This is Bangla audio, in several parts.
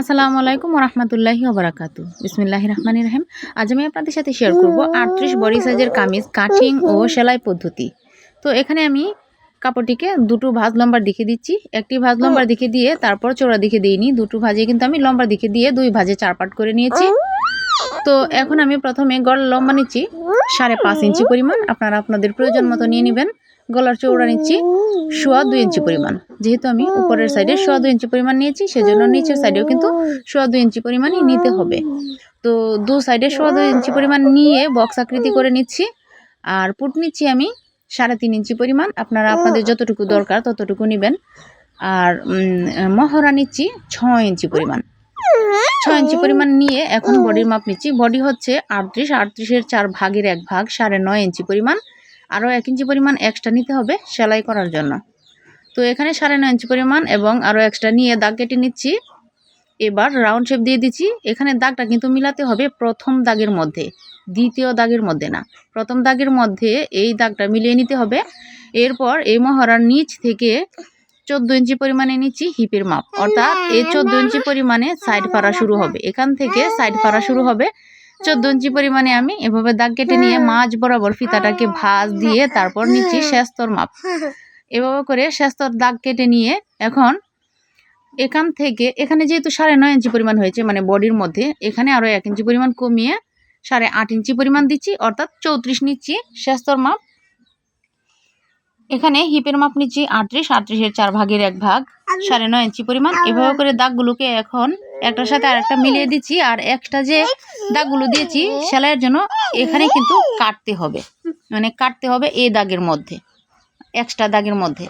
আসসালামু আলাইকুম রহমতুল্লাহি ওবরাকাতু। বিসমিল্লাহ রহমান রহিম। আজ আমি আপনাদের সাথে শেয়ার করব আটত্রিশ বডি সাইজের কামিজ কাটিং ও সেলাই পদ্ধতি। তো এখানে আমি কাপড়টিকে দুটো ভাজ লম্বার দিকে দিচ্ছি। একটি ভাজ লম্বার দিকে দিয়ে তারপর চোরা দিকে দিইনি। দুটো ভাজে কিন্তু আমি লম্বার দিকে দিয়ে দুই ভাজে চার পাট করে নিয়েছি। তো এখন আমি প্রথমে গড় লম্বা নিচ্ছি সাড়ে পাঁচ ইঞ্চি পরিমাণ। আপনারা আপনাদের প্রয়োজন মতো নিয়ে নেবেন। গলার চৌড়া নিচ্ছি সোয়া দুই ইঞ্চি পরিমাণ। যেহেতু আমি উপরের সাইডে সোয়া দুই ইঞ্চি পরিমাণ নিয়েছি, সেজন্য নিচের সাইডেও কিন্তু সোয়া দুই ইঞ্চি পরিমাণই নিতে হবে। তো দু সাইডে সোয়া দুই ইঞ্চি পরিমাণ নিয়ে বক্স আকৃতি করে নিচ্ছি। আর পুট নিচ্ছি আমি সাড়ে তিন ইঞ্চি পরিমাণ। আপনারা আপনাদের যতটুকু দরকার ততটুকু নেবেন। আর মহড়া নিচ্ছি ছয় ইঞ্চি পরিমাণ। ছয় ইঞ্চি পরিমাণ নিয়ে এখন বডির মাপ নিচ্ছি। বডি হচ্ছে আটত্রিশ, আটত্রিশের চার ভাগের এক ভাগ, সাড়ে নয় ইঞ্চি পরিমাণ। আরও এক ইঞ্চি পরিমাণ এক্সট্রা নিতে হবে সেলাই করার জন্য। তো এখানে সাড়ে নয় ইঞ্চি পরিমাণ এবং আরও এক্সট্রা নিয়ে দাগ কেটে নিচ্ছি। এবার রাউন্ড শেপ দিয়ে দিচ্ছি। এখানে দাগটা কিন্তু মিলাতে হবে প্রথম দাগের মধ্যে, দ্বিতীয় দাগের মধ্যে না। প্রথম দাগের মধ্যে এই দাগটা মিলিয়ে নিতে হবে। এরপর এই মহড়ার নিচ থেকে চোদ্দ ইঞ্চি পরিমাণে নিচ্ছি হিপের মাপ। অর্থাৎ এই চোদ্দ ইঞ্চি পরিমাণে সাইড পাড়া শুরু হবে। এখান থেকে সাইড পাড়া শুরু হবে। চোদ্দ ইঞ্চি পরিমাণে আমি এভাবে দাগ কেটে নিয়ে মাছ বরাবর ফিতাটাকে ভাঁজ দিয়ে তারপর নিচ্ছি শেস্তর মাপ। এভাবে করে শেস্তর দাগ কেটে নিয়ে এখন এখান থেকে এখানে যেহেতু সাড়ে নয় ইঞ্চি পরিমাণ হয়েছে মানে বডির মধ্যে এখানে আরও এক ইঞ্চি পরিমাণ কমিয়ে সাড়ে আট ইঞ্চি পরিমাণ দিচ্ছি অর্থাৎ চৌত্রিশ নিচ্ছি শেস্তর মাপ। এখানে হিপের মাপ নিচ্ছি আটত্রিশ আটত্রিশের চার ভাগের এক ভাগ সাড়ে নয় ইঞ্চি পরিমাণ। এভাবে করে দাগগুলোকে এখন একটার সাথে আরেকটা মিলিয়ে দিচ্ছি, আর একটা যে দাগগুলো দিয়েছি, সেলাইয়ের জন্য এখানে কিন্তু কাটতে হবে। মানে কাটতে হবে এই দাগের মধ্যে এক্সট্রা দাগের মধ্যে।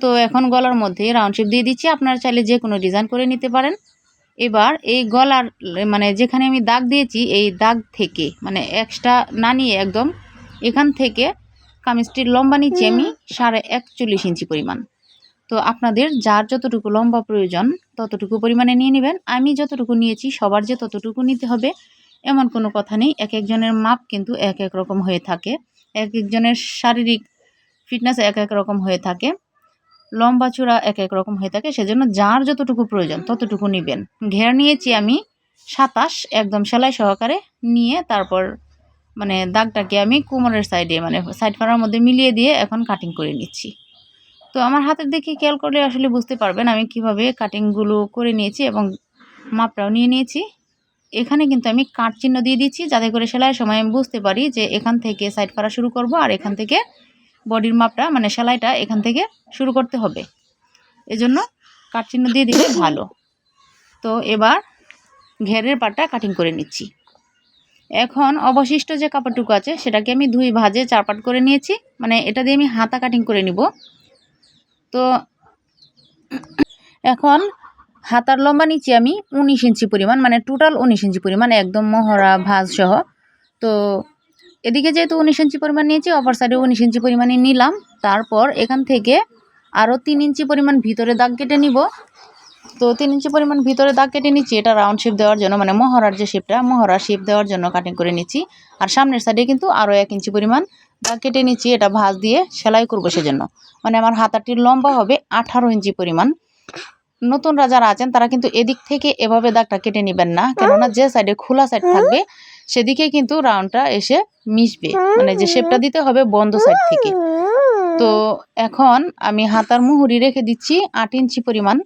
তো এখন গলার মধ্যে রাউন্ড শেপ দিয়ে দিচ্ছি, আপনারা চাইলে যে কোনো ডিজাইন করে নিতে পারেন। এবার এই গলার মানে যেখানে আমি দাগ দিয়েছি, এই দাগ থেকে মানে এক্সট্রা না নিয়ে একদম, এখান থেকে কামিজটির লম্বা নিচে আমি সাড়ে একচল্লিশ ইঞ্চি পরিমাণ। তো আপনাদের যার যতটুকু লম্বা প্রয়োজন ততটুকু পরিমাণে নিয়ে নেবেন। আমি যতটুকু নিয়েছি সবার যে ততটুকু নিতে হবে, এমন কোনো কথা নেই। এক একজনের মাপ কিন্তু এক এক রকম হয়ে থাকে। এক একজনের শারীরিক ফিটনেস এক এক রকম হয়ে থাকে। লম্বা চূড়া এক এক রকম হয়ে থাকে। সেজন্য যার যতটুকু প্রয়োজন ততটুকু নেবেন। ঘের নিয়েছি আমি সাতাশ একদম সেলাই সহকারে নিয়ে তারপর মানে দাগটাকে আমি কোমরের সাইডে মানে সাইড পাড়ার মধ্যে মিলিয়ে দিয়ে এখন কাটিং করে নিচ্ছি। তো আমার হাতের দেখে খেয়াল করলে আসলে বুঝতে পারবেন আমি কীভাবে কাটিংগুলো করে নিয়েছি এবং মাপটাও নিয়ে নিয়েছি। এখানে কিন্তু আমি কাট চিহ্ন দিয়ে দিচ্ছি যাতে করে সেলাইয়ের সময় আমি বুঝতে পারি যে এখান থেকে সাইড করা শুরু করব আর এখান থেকে বডির মাপটা মানে সেলাইটা এখান থেকে শুরু করতে হবে। এজন্য কাট চিহ্ন দিয়ে দিলে ভালো। তো এবার ঘেরের পাটটা কাটিং করে নিচ্ছি। এখন অবশিষ্ট যে কাপড়টুকু আছে সেটাকে আমি ধুই ভাজে চার পাট করে নিয়েছি মানে এটা দিয়ে আমি হাতা কাটিং করে নিব। তো এখন হাতার লম্বা নিচ্ছি আমি উনিশ ইঞ্চি পরিমাণ মানে টোটাল উনিশ ইঞ্চি পরিমাণ একদম মহড়া ভাজ সহ। তো এদিকে যেহেতু উনিশ ইঞ্চি পরিমাণ নিয়েছি অপর সাইডে উনিশ ইঞ্চি পরিমাণে নিলাম। তারপর এখান থেকে আরও তিন ইঞ্চি পরিমাণ ভিতরে দাগ কেটে নিব। তো তিন ইঞ্চি পরিমাণ ভিতরে দাগ কেটে নিচ্ছি, এটা রাউন্ড শেপ দেওয়ার জন্য মানে মহড়ার যে শেপটা মহড়ার শেপ দেওয়ার জন্য কাটিং করে নিচ্ছি। আর সামনের সাইডে কিন্তু আরও এক ইঞ্চি পরিমাণ কেটে নিচ্ছি, এটা ভাঁজ দিয়ে সেলাই করব সেজন্য। মানে আমার হাতাটির লম্বা হবে, আঠারো ইঞ্চি পরিমাণ। নতুনরা যারা আছেন, তারা কিন্তু এদিক থেকে এভাবে দাগটা কেটে নেবেন না, কেননা যে সাইডে খোলা সাইড থাকবে, সেদিকে কিন্তু রাউন্ডটা এসে মিশবে। মানে যে শেপটা দিতে হবে বন্ধ সাইড থেকে। তো এখন আমি হাতার মুহুরি রেখে দিচ্ছি আট ইঞ্চি পরিমাণ।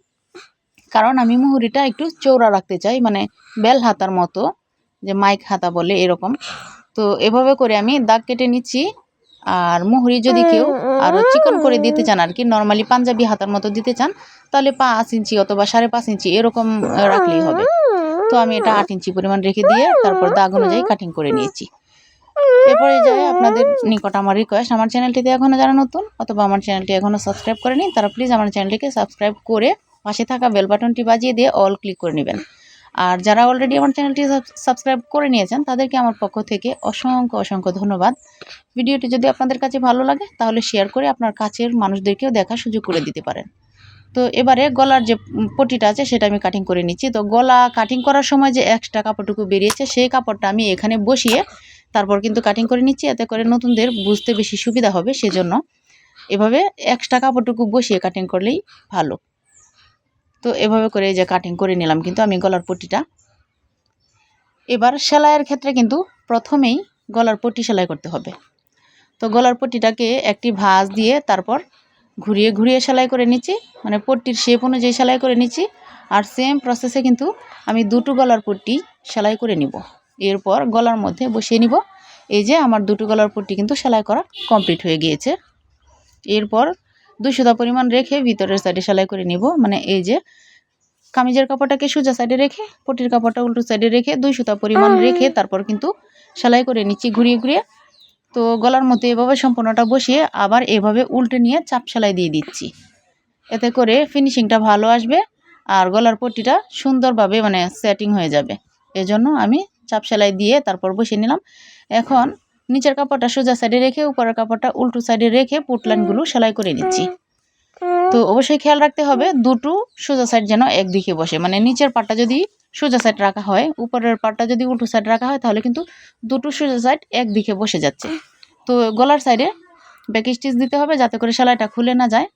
কারণ আমি মুহুরিটা একটু চৌড়া রাখতে চাই মানে বেল হাতার মতো, যে মাইক হাতা বলে এরকম। তো এভাবে করে আমি দাগ কেটে নিচ্ছি। আর মুহুরি যদি কেউ আরও চিকন করে দিতে চান আর কি নর্মালি পাঞ্জাবি হাতার মতো দিতে চান তাহলে পাঁচ ইঞ্চি অথবা সাড়ে পাঁচ ইঞ্চি এরকম রাখলেই হবে। তো আমি এটা আট ইঞ্চি পরিমাণ রেখে দিয়ে তারপর দাগ অনুযায়ী কাটিং করে নিয়েছি। এরপরে যায় আপনাদের নিকট আমার রিকোয়েস্ট আমার চ্যানেলটিতে এখনও যারা নতুন অথবা আমার চ্যানেলটি এখনও সাবস্ক্রাইব করেনি তারা প্লিজ আমার চ্যানেলটিকে সাবস্ক্রাইব করে পাশে থাকা বেল বাটনটি বাজিয়ে দিয়ে অল ক্লিক করে নেবেন। আর যারা অলরেডি আমার চ্যানেলটি সাবস্ক্রাইব করে নিয়েছেন, তাদেরকে আমার পক্ষ থেকে অসংখ্য অসংখ্য ধন্যবাদ। ভিডিওটি যদি আপনাদের কাছে ভালো লাগে, তাহলে শেয়ার করে আপনার কাছের মানুষদেরকেও দেখার সুযোগ করে দিতে পারেন। তো এবারে গলার যে পটিটা আছে, সেটা আমি কাটিং করে নিচ্ছি। তো গলা কাটিং করার সময় যে এক্সট্রা কাপড়টুকু বেরিয়েছে, সেই কাপড়টা আমি এখানে বসিয়ে তারপর কিন্তু কাটিং করে নিচ্ছি। এতে করে নতুনদের বুঝতে বেশি সুবিধা হবে, সেজন্য এভাবে এক্সট্রা কাপড়টুকু বসিয়ে কাটিং করলেই ভালো। তো এভাবে করে এই যে কাটিং করে নিলাম, কিন্তু আমি গলার পট্টিটা। এবার সেলাইয়ের ক্ষেত্রে কিন্তু প্রথমেই গলার পট্টি সেলাই করতে হবে। তো গলার পট্টিটাকে একটি ভাঁজ দিয়ে তারপর ঘুরিয়ে ঘুরিয়ে সেলাই করে নিচ্ছি মানে পট্টির শেপ অনুযায়ী সেলাই করে নিচ্ছি, আর সেম প্রসেসে কিন্তু আমি দুটো গলার পট্টি সেলাই করে নিব। এরপর গলার মধ্যে বসিয়ে নিব। এই যে আমার দুটো গলার পট্টি কিন্তু সেলাই করা কমপ্লিট হয়ে গিয়েছে। এরপর দুশোটা পরিমাণ রেখে ভিতরের সাইডে সেলাই করে নিব। মানে এই যে কামিজের কাপড়টাকে সোজা সাইডে রেখে পটির কাপড়টা উল্টো সাইডে রেখে দুই সুতা পরিমাণ রেখে তারপর কিন্তু সেলাই করে নিচ্ছি ঘুরিয়ে ঘুরিয়ে। তো গলার মধ্যে এভাবে সম্পূর্ণটা বসিয়ে আবার এভাবে উল্টে নিয়ে চাপ সেলাই দিয়ে দিচ্ছি। এতে করে ফিনিশিংটা ভালো আসবে আর গলার পট্টিটা সুন্দরভাবে মানে সেটিং হয়ে যাবে। এজন্য আমি চাপ সেলাই দিয়ে তারপর বসিয়ে নিলাম। এখন নিচের কাপড়টা সোজা সাইডে রেখে উপরের কাপড়টা উল্টো সাইডে রেখে পুটলাইনগুলো সেলাই করে নিচ্ছি। তো অবশ্যই খেয়াল রাখতে হবে দুটো সোজা সাইড যেন একদিকে বসে। মানে নিচের পাটটা যদি সোজা সাইড রাখা হয় উপরের পাটটা যদি উল্টো সাইড রাখা হয় তাহলে কিন্তু দুটো সোজা সাইড একদিকে বসে যাচ্ছে। তো গলার সাইডে ব্যাক স্টিচ দিতে হবে যাতে করে সেলাইটা খুলে না যায়।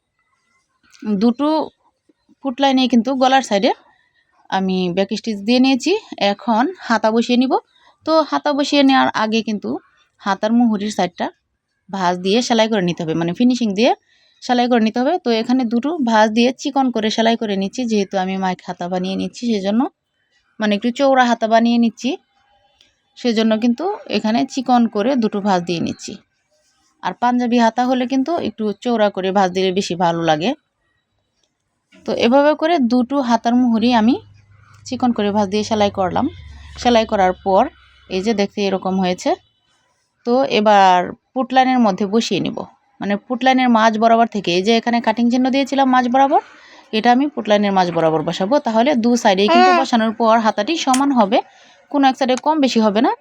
দুটো ফুট লাইনে কিন্তু গলার সাইডে আমি ব্যাক স্টিচ দিয়ে নিয়েছি। এখন হাতা বসিয়ে নিব। তো হাতা বসিয়ে নেওয়ার আগে কিন্তু হাতার মুহুরির সাইডটা ভাঁজ দিয়ে সেলাই করে নিতে হবে। মানে ফিনিশিং দিয়ে সেলাই করে নিতে হবে। তো এখানে দুটো ভাঁজ দিয়ে চিকন করে সেলাই করে নিচ্ছি। যেহেতু আমি মাইক হাতা বানিয়ে নিচ্ছি, সেজন্য মানে একটু চৌড়া হাতা বানিয়ে নিচ্ছি। সেজন্য কিন্তু এখানে চিকন করে দুটো ভাঁজ দিয়ে নিচ্ছি। আর পাঞ্জাবি হাতা হলে কিন্তু একটু চৌড়া করে ভাঁজ দিলে বেশি ভালো লাগে। তো এভাবে করে দুটো হাতার মুহুরি আমি চিকন করে ভাঁজ দিয়ে সেলাই করলাম। সেলাই করার পর এই যে দেখতে এরকম হয়েছে। তো এবার পুটলাইনের মধ্যে বসিয়ে নিব। মানে পুটলাইনের মাঝ বরাবর থেকে এই যে এখানে কাটিং চিহ্ন দিয়েছিলাম মাঝ বরাবর এটা আমি পুটলাইনের মাঝ বরাবর বসাবো। তাহলে দু সাইডেই কিন্তু বসানোর পর হাতাটি সমান হবে। কোনো এক সাইডে কম বেশি হবে না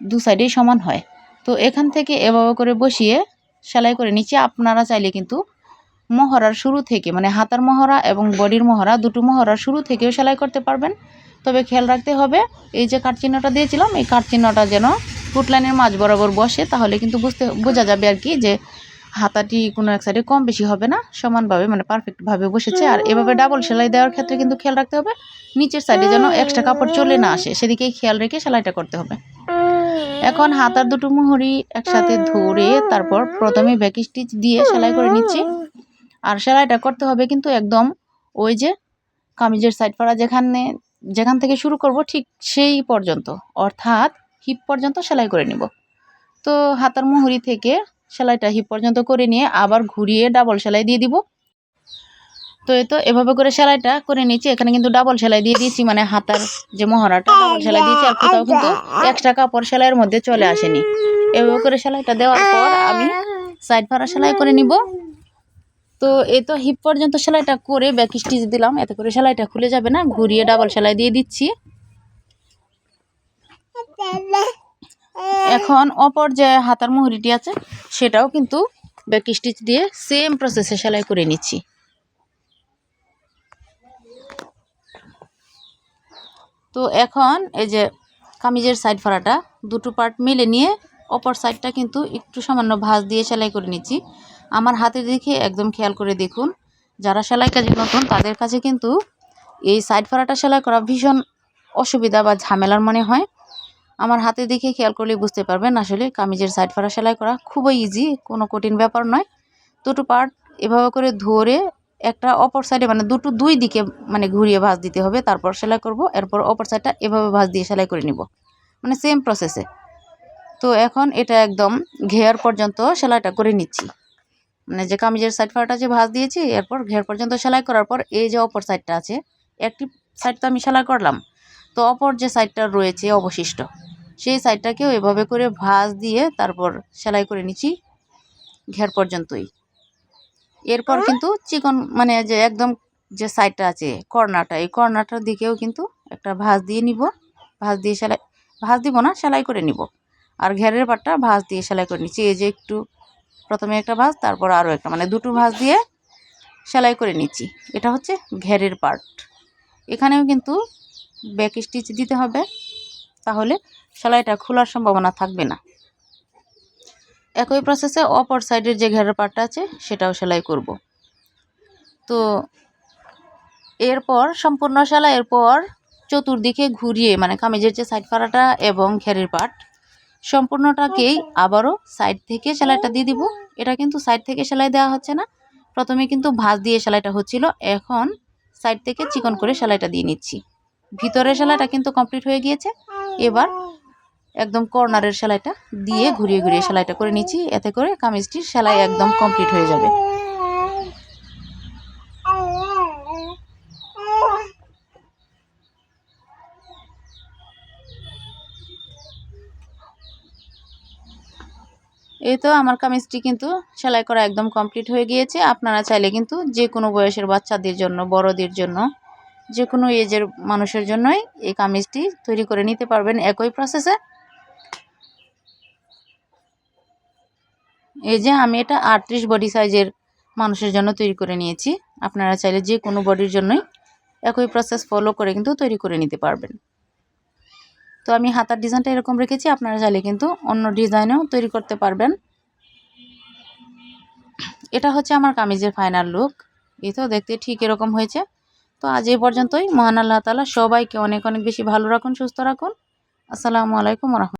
দু সাইডেই সমান হয়। তো এখান থেকে এভাবে করে বসিয়ে সেলাই করে নিচে আপনারা চাইলে কিন্তু মহড়ার শুরু থেকে মানে হাতার মহড়া এবং বডির মহড়া দুটো মহড়ার শুরু থেকেও সেলাই করতে পারবেন। তবে খেয়াল রাখতে হবে এই যে কাঠ চিহ্নটা দিয়েছিলাম এই কাঠ চিহ্নটা যেন ফুটলাইনের মাঝ বরাবর বসে, তাহলে কিন্তু বুঝতে, বোঝা যাবে আর কি যে হাতাটি কোনো এক সাইডে কম বেশি হবে না, সমানভাবে মানে পারফেক্টভাবে বসেছে। আর এভাবে ডাবল সেলাই দেওয়ার ক্ষেত্রে কিন্তু খেয়াল রাখতে হবে, নিচের সাইডে যেন এক্সট্রা কাপড় চলে না আসে সেদিকেই খেয়াল রেখে সেলাইটা করতে হবে। এখন হাতার দুটো মুহুরি একসাথে ধরে তারপর প্রথমে ব্যাক স্টিচ দিয়ে সেলাই করে নিচ্ছি। আর সেলাইটা করতে হবে কিন্তু একদম ওই যে কামিজের সাইড পাড়া যেখানে, যেখান থেকে শুরু করব ঠিক সেই পর্যন্ত। অর্থাৎ হিপ পর্যন্ত সেলাই করে নিব। তো হাতার মুহুরি থেকে সেলাইটা হিপ পর্যন্ত করে নিয়ে আবার ঘুরিয়ে ডাবল সেলাই দিয়ে দিব। তো এই তো এভাবে করে সেলাইটা করে নিচ্ছি এখানে কিন্তু ডাবল সেলাই দিয়ে দিয়েছি মানে হাতার যে মহড়াটা, ডাবল সেলাই দিয়েছি আর কোথাও কিন্তু এক্সট্রা কাপড় সেলাইয়ের মধ্যে চলে আসেনি। এভাবে করে সেলাইটা দেওয়ার পর আমি সাইড ফাড়া সেলাই করে নিব। তো এই তো হিপ পর্যন্ত সেলাইটা করে ব্যাক স্টিচ দিলাম। এতে করে সেলাইটা খুলে যাবে না। ঘুরিয়ে ডাবল সেলাই দিয়ে দিচ্ছি। এখন অপর যে হাতার মুহুরিটি আছে, সেটাও কিন্তু ব্যাক স্টিচ দিয়ে সেম প্রসেসে সেলাই করে নিচ্ছি। তো এখন এই যে কামিজের সাইড ফাড়াটা, দুটো পার্ট মিলে নিয়ে অপর সাইডটা কিন্তু একটু সামান্য ভাঁজ দিয়ে সেলাই করে নিচ্ছি। আমার হাতে দেখে একদম খেয়াল করে দেখুন, যারা সেলাই কাজে নতুন, তাদের কাছে কিন্তু এই সাইড ফাড়াটা সেলাই করা ভীষণ অসুবিধা বা ঝামেলার মনে হয়। আমার হাতে দেখে খেয়াল করলে বুঝতে পারবেন, আসলে কামিজের সাইড ফাড়া সেলাই করা খুবই ইজি কোনো কঠিন ব্যাপার নয়। দুটো পার্ট এভাবে করে ধরে একটা অপর সাইডে মানে দুটো দুই দিকে মানে ঘুরিয়ে ভাঁজ দিতে হবে, তারপর সেলাই করব, এরপর অপর সাইডটা এভাবে ভাঁজ দিয়ে সেলাই করে নিব। মানে সেম প্রসেসে তো এখন এটা একদম ঘেয়ার পর্যন্ত সেলাইটা করে নিচ্ছি। মানে যে কামিজের সাইড ফাড়াটা যে ভাঁজ দিয়েছি, এরপর ঘের পর্যন্ত সেলাই করার পর এই যে অপর সাইডটা আছে, একটি সাইড তো আমি সেলাই করলাম। তো অপর যে সাইডটা রয়েছে অবশিষ্ট সেই সাইডটাকেও এভাবে করে ভাঁজ দিয়ে তারপর সেলাই করে নিচ্ছি ঘের পর্যন্তই। এরপর কিন্তু চিকন মানে যে একদম যে সাইডটা আছে কর্নারটা এই কর্নারটার দিকেও কিন্তু একটা ভাঁজ দিয়ে নিব। ভাঁজ দিয়ে সেলাই ভাঁজ দিব না সেলাই করে নিব। আর ঘেরের পাটটা ভাঁজ দিয়ে সেলাই করে নিচ্ছি। এই যে একটু প্রথমে একটা ভাঁজ তারপর আরও একটা মানে দুটো ভাঁজ দিয়ে সেলাই করে নিচ্ছি। এটা হচ্ছে ঘেরের পার্ট এখানেও কিন্তু ব্যাক স্টিচ দিতে হবে, তাহলে সেলাইটা খোলার সম্ভাবনা থাকবে না। একই প্রসেসে অপর সাইডের যে ঘেরের পার্টটা আছে, সেটাও সেলাই করব। তো এরপর সম্পূর্ণ সেলাইয়ের পর চতুর্দিকে ঘুরিয়ে মানে কামিজের যে সাইড ফাড়াটা এবং ঘেরের পাট সম্পূর্ণটাকেই আবারও সাইড থেকে সেলাইটা দিয়ে দিব। এটা কিন্তু সাইড থেকে সেলাই দেওয়া হচ্ছে না। প্রথমে কিন্তু ভাঁজ দিয়ে সেলাইটা হচ্ছিল, এখন সাইড থেকে চিকন করে সেলাইটা দিয়ে নিচ্ছি। ভিতরের সেলাইটা কিন্তু কমপ্লিট হয়ে গিয়েছে। এবার একদম কর্নারের সেলাইটা দিয়ে ঘুরিয়ে ঘুরিয়ে সেলাইটা করে নিচ্ছি। এতে করে কামিজটির সেলাই একদম কমপ্লিট হয়ে যাবে। এই তো আমার কামিজটি কিন্তু সেলাই করা একদম কমপ্লিট হয়ে গিয়েছে। আপনারা চাইলে কিন্তু যে কোনো বয়সের বাচ্চাদের জন্য, বড়দের জন্য যে কোনো এজের মানুষের জন্যই এই কামিজটি তৈরি করে নিতে পারবেন একই প্রসেসে এই যে আমি এটা আটত্রিশ বডি সাইজের মানুষের জন্য তৈরি করে নিয়েছি। আপনারা চাইলে যে কোনো বডির জন্যই একই প্রসেস ফলো করে কিন্তু তৈরি করে নিতে পারবেন। তো আমি হাতার ডিজাইনটা এরকম রেখেছি, আপনারা চাইলে কিন্তু অন্য ডিজাইনেও তৈরি করতে পারবেন। এটা হচ্ছে আমার কামিজের ফাইনাল লুক এই তো দেখতে ঠিক এরকম হয়েছে। তো আজ এই পর্যন্তই। মহান আল্লাহ তালা সবাইকে অনেক অনেক বেশি ভালো রাখুন, সুস্থ রাখুন। আসসালামু আলাইকুম রহমতুল্লাহ।